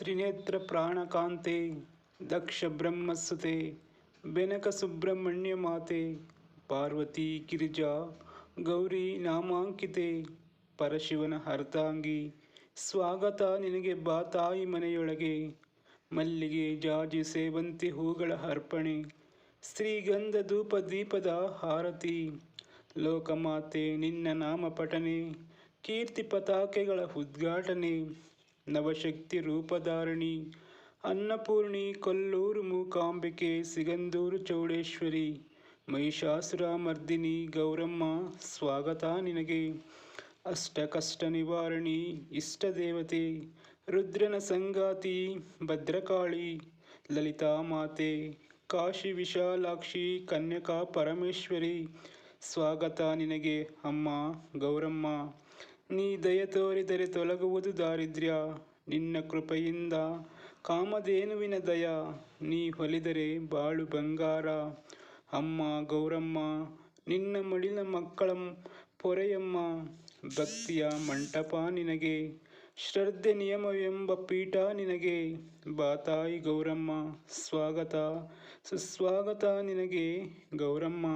ತ್ರಿನೇತ್ರ ಪ್ರಾಣಕಾಂತೆ ದಕ್ಷ ಬ್ರಹ್ಮಸುತೆ, ಬೆನಕ ಸುಬ್ರಹ್ಮಣ್ಯ ಮಾತೆ, ಪಾರ್ವತಿ ಗಿರಿಜಾ, ಗೌರಿ ನಾಮಾಂಕಿತೆ, ಪರಶಿವನ ಹರ್ತಾಂಗಿ, ಸ್ವಾಗತ ನಿನಗೆ ಬಾ ತಾಯಿ ಮನೆಯೊಳಗೆ, ಮಲ್ಲಿಗೆ ಜಾಜಿ ಸೇವಂತಿ ಹೂಗಳ ಅರ್ಪಣೆ, ಶ್ರೀಗಂಧ ಧೂಪ ದೀಪದ ಹಾರತಿ, ಲೋಕಮಾತೆ ನಿನ್ನ ನಾಮ ಪಠನೆ, ಕೀರ್ತಿ ಪತಾಕೆಗಳ ಉದ್ಘಾಟನೆ ನವಶಕ್ತಿ ರೂಪಧಾರಣಿ ಅನ್ನಪೂರ್ಣಿ ಕೊಲ್ಲೂರು ಮೂಕಾಂಬಿಕೆ ಸಿಗಂದೂರು ಚೌಡೇಶ್ವರಿ ಮಹಿಷಾಸುರ ಮರ್ದಿನಿ ಗೌರಮ್ಮ ಸ್ವಾಗತ ನಿನಗೆ. ಅಷ್ಟಕಷ್ಟ ನಿವಾರಣಿ, ಇಷ್ಟ ದೇವತೆ, ರುದ್ರನ ಸಂಗಾತಿ, ಭದ್ರಕಾಳಿ, ಲಲಿತಾ ಮಾತೆ, ಕಾಶಿ ವಿಶಾಲಾಕ್ಷಿ, ಕನ್ಯಕಾ ಪರಮೇಶ್ವರಿ. ಸ್ವಾಗತ ನಿನಗೆ ಅಮ್ಮ ಗೌರಮ್ಮ. ನೀ ದಯ ತೋರಿದರೆ ತೊಲಗುವುದು ದಾರಿದ್ರ್ಯ. ನಿನ್ನ ಕೃಪೆಯಿಂದ ಕಾಮಧೇನುವಿನ ದಯ. ನೀ ಹೊಲಿದರೆ ಬಾಳು ಬಂಗಾರ. ಅಮ್ಮ ಗೌರಮ್ಮ, ನಿನ್ನ ಮಡಿಲ ಮಕ್ಕಳ ಪೊರೆಯಮ್ಮ, ಭಕ್ತಿಯ ಮಂಟಪ ನಿನಗೆ. ಶ್ರದ್ಧೆ ನಿಯಮವೆಂಬ ಪೀಠ ನಿನಗೆ. ಬಾತಾಯಿ ಗೌರಮ್ಮ, ಸ್ವಾಗತ. ಸುಸ್ವಾಗತ ನಿನಗೆ ಗೌರಮ್ಮ.